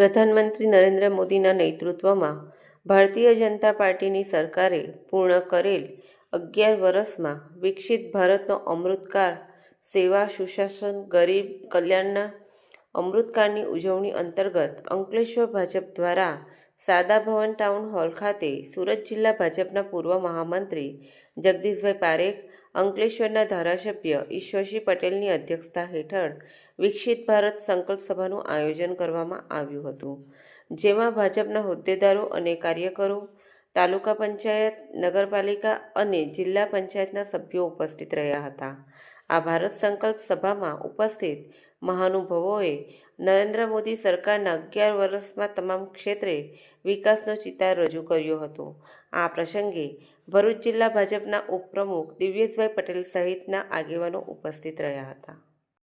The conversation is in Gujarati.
પ્રધાનમંત્રી નરેન્દ્ર મોદીના નેતૃત્વમાં ભારતીય જનતા પાર્ટીની સરકારે પૂર્ણ કરેલ અગિયાર વર્ષમાં વિકસિત ભારતનો અમૃતકાળ, સેવા, સુશાસન, ગરીબ કલ્યાણના અમૃતકાળની ઉજવણી અંતર્ગત અંકલેશ્વર ભાજપ દ્વારા સાદા ભવન ટાઉન હોલ ખાતે સુરત જિલ્લા ભાજપના પૂર્વ મહામંત્રી જગદીશભાઈ પારેખ, અંકલેશ્વરના ધારાસભ્ય ઈશ્વરસિંહ પટેલની અધ્યક્ષતા હેઠળ વિકસિત ભારત સંકલ્પ સભાનું આયોજન કરવામાં આવ્યું હતું, જેમાં ભાજપના હોદ્દેદારો અને કાર્યકરો, તાલુકા પંચાયત, નગરપાલિકા અને જિલ્લા પંચાયતના સભ્યો ઉપસ્થિત રહ્યા હતા. આ ભારત સંકલ્પ સભામાં ઉપસ્થિત મહાનુભાવોએ નરેન્દ્ર મોદી સરકારના અગિયાર વર્ષમાં તમામ ક્ષેત્રે વિકાસનો ચિતાર રજૂ કર્યો હતો. આ પ્રસંગે ભરૂચ જિલ્લા ભાજપના ઉપપ્રમુખ દિવ્યેશભાઈ પટેલ સહિતના આગેવાનો ઉપસ્થિત રહ્યા હતા.